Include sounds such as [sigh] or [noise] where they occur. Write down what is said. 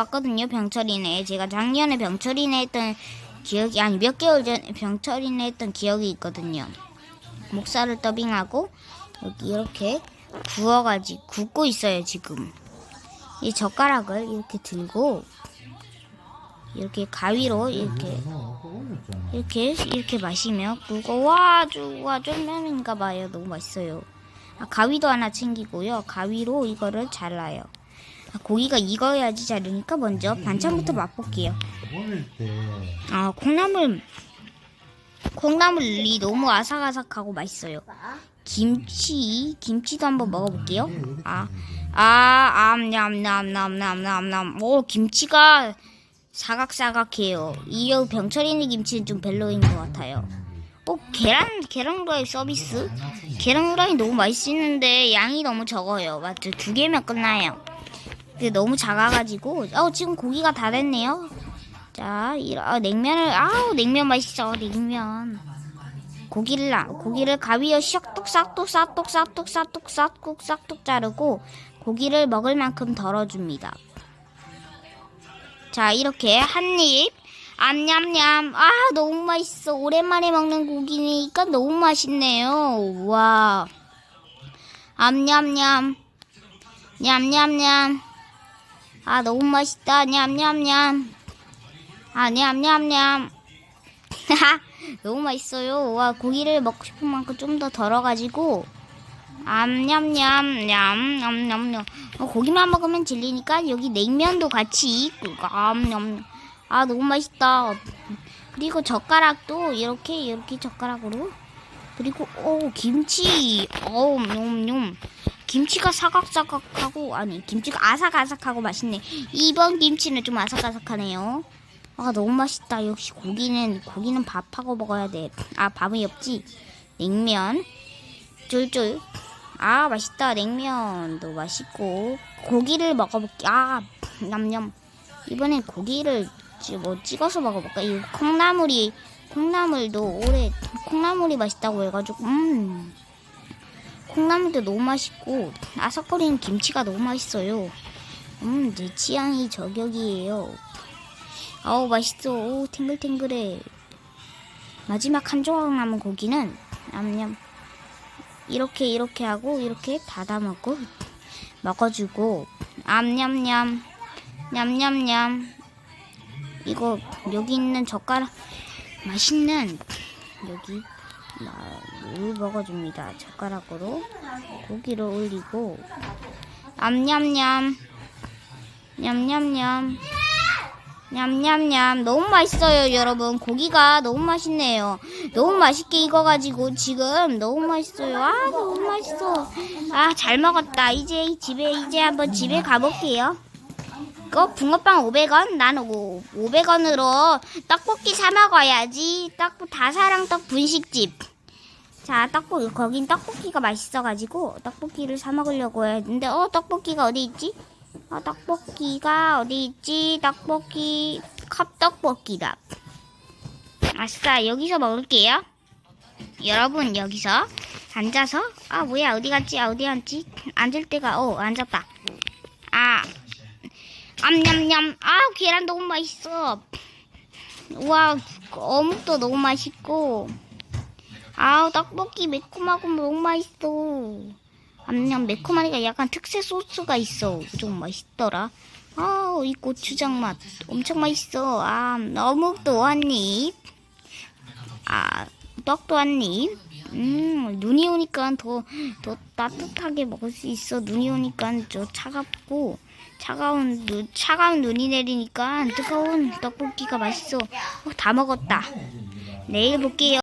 왔거든요 병철이네. 제가 작년에 병철이네 했던 기억이 아니 몇 개월 전에 병철이네 했던 기억이 있거든요. 목살을 더빙하고 여기 이렇게 구워가지고 굽고 있어요 지금. 이 젓가락을 이렇게 들고 이렇게 가위로 이렇게 이렇게 이렇게 마시면 그거 와 아주 와 쫄면인가 봐요. 너무 맛있어요. 아, 가위도 하나 챙기고요. 가위로 이거를 잘라요. 아, 고기가 익어야지 자르니까 먼저 반찬부터 맛볼게요 먹을 때 아 콩나물 콩나물이 너무 아삭아삭하고 맛있어요 김치 김치도 한번 먹어볼게요 아, 아, 암냠냠냠냠냠냠. 오, 김치가 사각사각해요. 이 병철이네 김치는 좀 별로인 것 같아요. 어, 계란, 계란 후라이 서비스? 계란 후라이 너무 맛있는데 양이 너무 적어요. 맞죠? 두 개면 끝나요. 근데 너무 작아가지고, 어, 지금 고기가 다 됐네요. 자, 이 아, 냉면을, 아우, 냉면 맛있어, 냉면. 고기를 나- 고기를 가위에 샥뚝 싹뚝 싹뚝 싹뚝 싹뚝 싹뚝 싹뚝 자르고 고기를 먹을 만큼 덜어줍니다. 자 이렇게 한 입. 암냠냠. 아 너무 맛있어. 오랜만에 먹는 고기니까 너무 맛있네요. 와. 암냠냠. 냠냠냠 아 너무 맛있다. 냠냠냠. 아 냠냠냠. [laughs] 너무 맛있어요. 와 고기를 먹고 싶은 만큼 좀 더 덜어가지고. 암냠냠 냠냠냠냠. 어, 고기만 먹으면 질리니까 여기 냉면도 같이 암냠 아 너무 맛있다. 그리고 젓가락도 이렇게 이렇게 젓가락으로. 그리고 오 김치. 어우 놈놈 김치가 사각사각하고 아니 김치가 아삭아삭하고 맛있네. 이번 김치는 좀 아삭아삭하네요. 아 너무 맛있다. 역시 고기는 고기는 밥하고 먹어야 돼. 아 밥이 없지. 냉면 쫄쫄. 아 맛있다. 냉면도 맛있고 고기를 먹어볼게. 아 냠냠. 이번엔 고기를 찌- 뭐 찍어서 먹어볼까? 이 콩나물이 콩나물도 올해 콩나물이 맛있다고 해가지고 음 콩나물도 너무 맛있고 아삭거리는 김치가 너무 맛있어요. 음 내 취향이 저격이에요. 어우 맛있어. 오 탱글탱글해. 마지막 한 조각 남은 고기는 냠냠. 이렇게 이렇게 하고 이렇게 닫아 먹고 먹어주고 암냠냠. 냠냠냠. 이거 여기 있는 젓가락 맛있는 여기 물 먹어줍니다. 젓가락으로 고기를 올리고. 암냠냠. 냠냠냠. 냠냠냠. 너무 맛있어요 여러분. 고기가 너무 맛있네요. 너무 맛있게 익어가지고 지금 너무 맛있어요. 아 너무 맛있어. 아 잘 먹었다. 이제 집에 이제 한번 집에 가볼게요 이거 붕어빵 500원 나는 500원으로 떡볶이 사 먹어야지 떡 다사랑 떡 분식집 자 떡볶이 거긴 떡볶이가 맛있어가지고 떡볶이를 사 먹으려고 했는데 어 떡볶이가 어디 있지? 아, 떡볶이가 어디 있지? 떡볶이 컵떡볶이다. 아싸 여기서 먹을게요. 여러분 여기서 앉아서 아 뭐야 어디 갔지? 아, 어디 갔지? 앉을 때가 어 앉았다. 아 암냠냠 아 계란 너무 맛있어. 우와 어묵도 너무 맛있고 아우 떡볶이 매콤하고 너무 맛있어. 암냠 매콤하니까 약간 특색 소스가 있어. 좀 맛있더라. 아우 이 고추장 맛 엄청 맛있어. 아 어묵도 한 입. 아 떡도 한 입. 음 눈이 오니까 더 더 따뜻하게 먹을 수 있어. 눈이 오니까 저 차갑고 차가운 눈 차가운 눈이 내리니까 뜨거운 떡볶이가 맛있어. 어, 다 먹었다. 내일 볼게요.